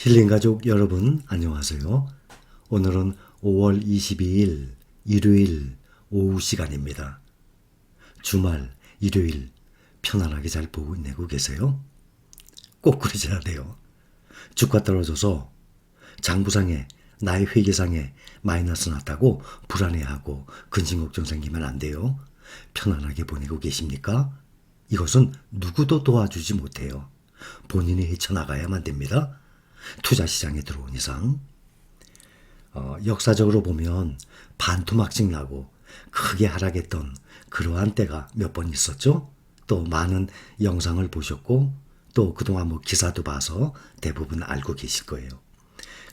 힐링 가족 여러분 안녕하세요. 오늘은 5월 22일 일요일 오후 시간입니다. 주말 일요일 편안하게 잘 보내고 계세요? 꼭 그러셔야 돼요. 주가 떨어져서 장부상에 나의 회계상에 마이너스 났다고 불안해하고 근심 걱정 생기면 안 돼요. 편안하게 보내고 계십니까? 이것은 누구도 도와주지 못해요. 본인이 헤쳐나가야만 됩니다. 투자 시장에 들어온 이상. 어, 역사적으로 보면 반토막씩 나고 크게 하락했던 그러한 때가 몇 번 있었죠. 또 많은 영상을 보셨고 또 그동안 뭐 기사도 봐서 대부분 알고 계실 거예요.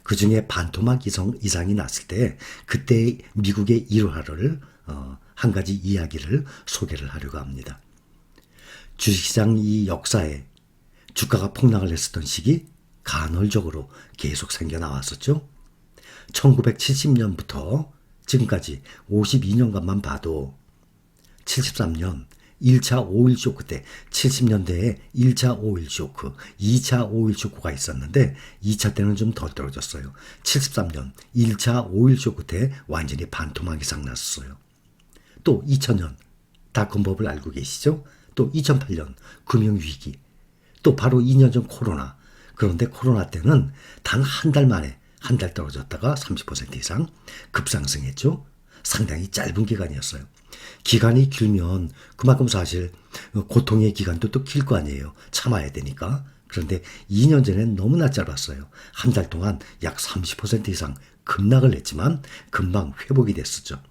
그 중에 반토막 이상, 이상이 났을 때 그때 미국의 일화를 어, 한 가지 이야기를 소개를 하려고 합니다. 주식시장 이 역사에 주가가 폭락을 했었던 시기 간헐적으로 계속 생겨 나왔었죠. 1970년부터 지금까지 52년간만 봐도 73년 1차 5.1 쇼크 때 70년대에 1차 5.1 쇼크, 2차 5.1 쇼크가 있었는데 2차 때는 좀더 떨어졌어요. 73년 1차 5.1 쇼크 때 완전히 반토막 이상 났었어요. 또 2000년 닷컴법을 알고 계시죠? 또 2008년 금융위기, 또 바로 2년 전 코로나. 그런데 코로나 때는 단 한 달 만에 한 달 떨어졌다가 30% 이상 급상승했죠. 상당히 짧은 기간이었어요. 기간이 길면 그만큼 사실 고통의 기간도 또 길 거 아니에요. 참아야 되니까. 그런데 2년 전엔 너무나 짧았어요. 한 달 동안 약 30% 이상 급락을 했지만 금방 회복이 됐었죠.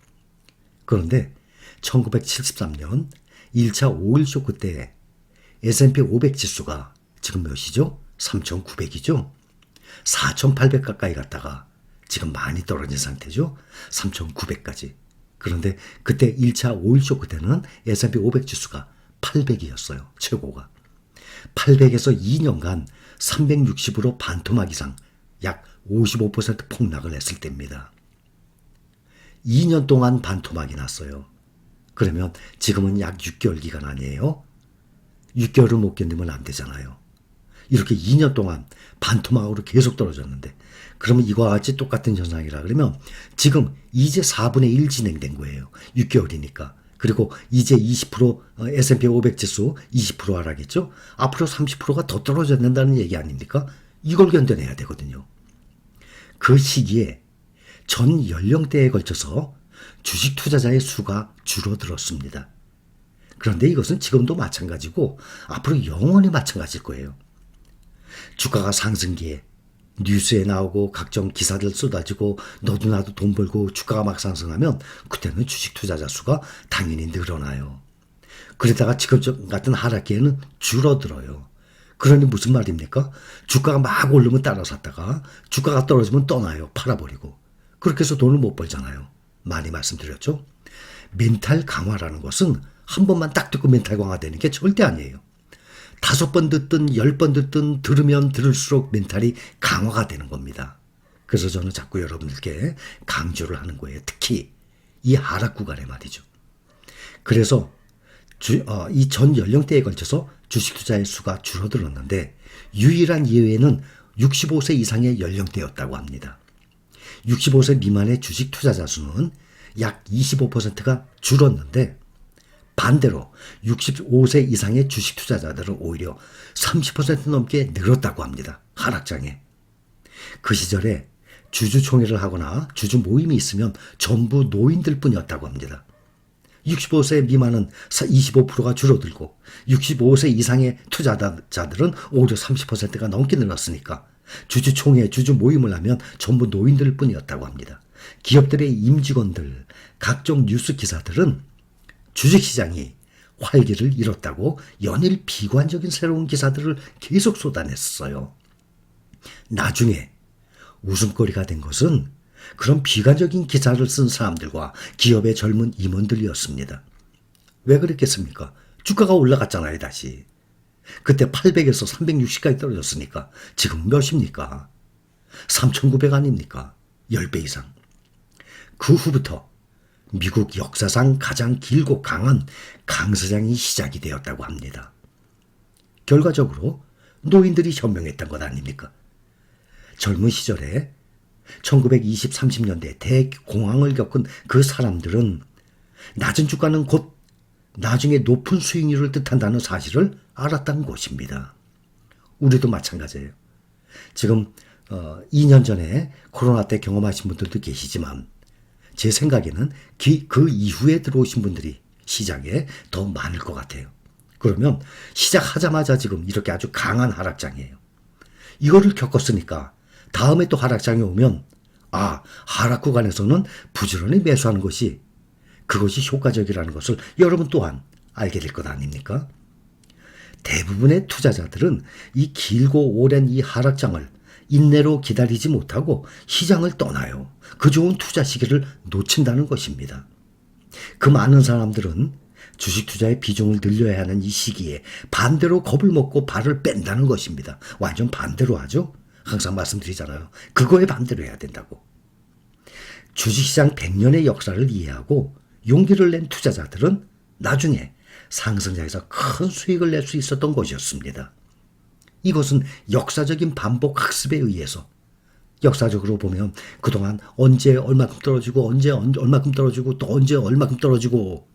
그런데 1973년 1차 5.1 쇼크 때 S&P 500 지수가 지금 몇이죠? 3,900이죠? 4,800 가까이 갔다가 지금 많이 떨어진 상태죠? 3,900까지. 그런데 그때 1차 5.1 쇼크 때는 S&P 500 지수가 800이었어요. 최고가. 800에서 2년간 360으로 반토막 이상 약 55% 폭락을 했을 때입니다. 2년 동안 반토막이 났어요. 그러면 지금은 약 6개월 기간 아니에요? 6개월을 못 견디면 안 되잖아요. 이렇게 2년 동안 반토막으로 계속 떨어졌는데 그러면 이와 같이 똑같은 현상이라 그러면 지금 이제 4분의 1 진행된 거예요. 6개월이니까. 그리고 이제 20% 어, S&P 500 지수 20% 하락했죠. 앞으로 30%가 더 떨어져야 된다는 얘기 아닙니까? 이걸 견뎌내야 되거든요. 그 시기에 전 연령대에 걸쳐서 주식 투자자의 수가 줄어들었습니다. 그런데 이것은 지금도 마찬가지고 앞으로 영원히 마찬가지일 거예요. 주가가 상승기에 뉴스에 나오고 각종 기사들 쏟아지고 너도 나도 돈 벌고 주가가 막 상승하면 그때는 주식 투자자 수가 당연히 늘어나요. 그러다가 지금 같은 하락기에는 줄어들어요. 그러니 무슨 말입니까? 주가가 막 오르면 따라 샀다가 주가가 떨어지면 떠나요. 팔아버리고. 그렇게 해서 돈을 못 벌잖아요. 많이 말씀드렸죠? 멘탈 강화라는 것은 한 번만 딱 듣고 멘탈 강화되는 게 절대 아니에요. 다섯 번 듣든 열 번 듣든 들으면 들을수록 멘탈이 강화가 되는 겁니다. 그래서 저는 자꾸 여러분들께 강조를 하는 거예요. 특히 이 하락 구간에 말이죠. 그래서 어, 이전 연령대에 걸쳐서 주식 투자의 수가 줄어들었는데 유일한 예외는 65세 이상의 연령대였다고 합니다. 65세 미만의 주식 투자자 수는 약 25%가 줄었는데 반대로 65세 이상의 주식 투자자들은 오히려 30% 넘게 늘었다고 합니다. 하락장에. 그 시절에 주주총회를 하거나 주주 모임이 있으면 전부 노인들 뿐이었다고 합니다. 65세 미만은 25%가 줄어들고 65세 이상의 투자자들은 오히려 30%가 넘게 늘었으니까 주주총회, 주주 모임을 하면 전부 노인들 뿐이었다고 합니다. 기업들의 임직원들, 각종 뉴스 기사들은 주식시장이 활기를 잃었다고 연일 비관적인 새로운 기사들을 계속 쏟아냈어요. 나중에 웃음거리가 된 것은 그런 비관적인 기사를 쓴 사람들과 기업의 젊은 임원들이었습니다. 왜 그랬겠습니까? 주가가 올라갔잖아요, 다시. 그때 800에서 360까지 떨어졌으니까 지금 몇입니까? 3,900 아닙니까? 10배 이상. 그 후부터 미국 역사상 가장 길고 강한 강세장이 시작이 되었다고 합니다. 결과적으로 노인들이 현명했던 것 아닙니까? 젊은 시절에 1920, 30년대 대공황을 겪은 그 사람들은 낮은 주가는 곧 나중에 높은 수익률을 뜻한다는 사실을 알았다는 것입니다. 우리도 마찬가지예요. 지금 어, 2년 전에 코로나 때 경험하신 분들도 계시지만 제 생각에는 기- 그 이후에 들어오신 분들이 시장에 더 많을 것 같아요. 그러면 시작하자마자 지금 이렇게 아주 강한 하락장이에요. 이거를 겪었으니까 다음에 또 하락장이 오면 아 하락 구간에서는 부지런히 매수하는 것이 그것이 효과적이라는 것을 여러분 또한 알게 될 것 아닙니까? 대부분의 투자자들은 이 길고 오랜 이 하락장을 인내로 기다리지 못하고 시장을 떠나요. 그 좋은 투자 시기를 놓친다는 것입니다. 그 많은 사람들은 주식 투자의 비중을 늘려야 하는 이 시기에 반대로 겁을 먹고 발을 뺀다는 것입니다. 완전 반대로 하죠. 항상 말씀드리잖아요. 그거에 반대로 해야 된다고. 주식시장 100년의 역사를 이해하고 용기를 낸 투자자들은 나중에 상승장에서 큰 수익을 낼 수 있었던 것이었습니다. 이것은 역사적인 반복 학습에 의해서 역사적으로 보면 그동안 언제 얼마큼 떨어지고 언제 언- 얼마큼 떨어지고 또 언제 얼마큼 떨어지고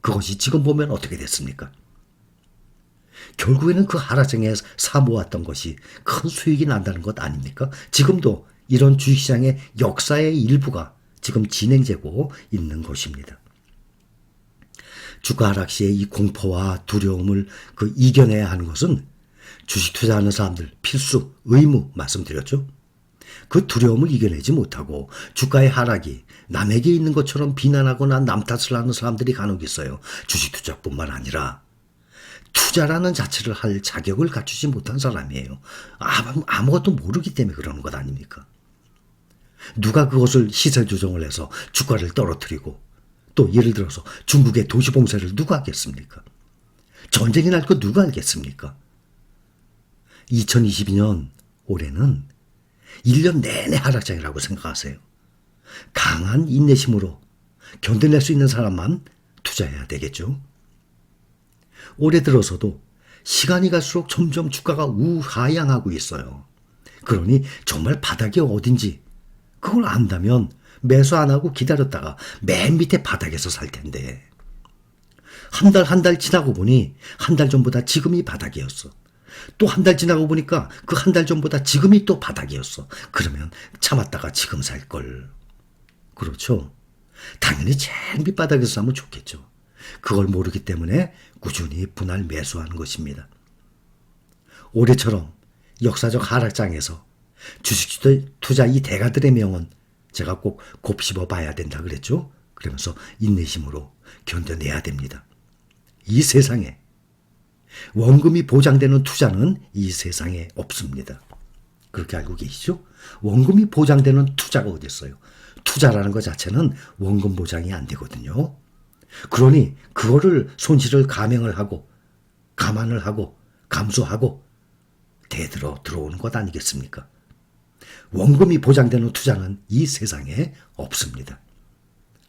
그것이 지금 보면 어떻게 됐습니까? 결국에는 그 하락장에 사모았던 것이 큰 수익이 난다는 것 아닙니까? 지금도 이런 주식시장의 역사의 일부가 지금 진행되고 있는 것입니다. 주가 하락 시의 이 공포와 두려움을 그 이겨내야 하는 것은 주식 투자하는 사람들 필수 의무 말씀드렸죠. 그 두려움을 이겨내지 못하고 주가의 하락이 남에게 있는 것처럼 비난하거나 남 탓을 하는 사람들이 간혹 있어요. 주식 투자뿐만 아니라 투자라는 자체를 할 자격을 갖추지 못한 사람이에요. 아무- 아무것도 모르기 때문에 그러는 것 아닙니까? 누가 그것을 시세 조정을 해서 주가를 떨어뜨리고 또 예를 들어서 중국의 도시 봉쇄를 누가 하겠습니까? 전쟁이 날 거 누가 알겠습니까? 2022년 올해는 1년 내내 하락장이라고 생각하세요. 강한 인내심으로 견뎌낼 수 있는 사람만 투자해야 되겠죠. 올해 들어서도 시간이 갈수록 점점 주가가 우하향하고 있어요. 그러니 정말 바닥이 어딘지 그걸 안다면 매수 안 하고 기다렸다가 맨 밑에 바닥에서 살 텐데. 한 달, 한달 지나고 보니 한 달 전보다 지금이 바닥이었어. 또 한 달 지나고 보니까 그 한 달 전보다 지금이 또 바닥이었어. 그러면 참았다가 지금 살 걸. 그렇죠. 당연히 제일 밑바닥에서 사면 좋겠죠. 그걸 모르기 때문에 꾸준히 분할 매수하는 것입니다. 올해처럼 역사적 하락장에서 주식 투자 이 대가들의 명언 제가 꼭 곱씹어 봐야 된다 그랬죠. 그러면서 인내심으로 견뎌내야 됩니다. 이 세상에 원금이 보장되는 투자는 이 세상에 없습니다. 그렇게 알고 계시죠? 원금이 보장되는 투자가 어디 있어요? 투자라는 것 자체는 원금 보장이 안 되거든요. 그러니 그거를 손실을 감행을 하고 감안을 하고 감수하고 대들어 들어오는 것 아니겠습니까? 원금이 보장되는 투자는 이 세상에 없습니다.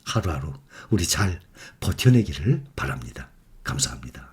하루하루 우리 잘 버텨내기를 바랍니다. 감사합니다.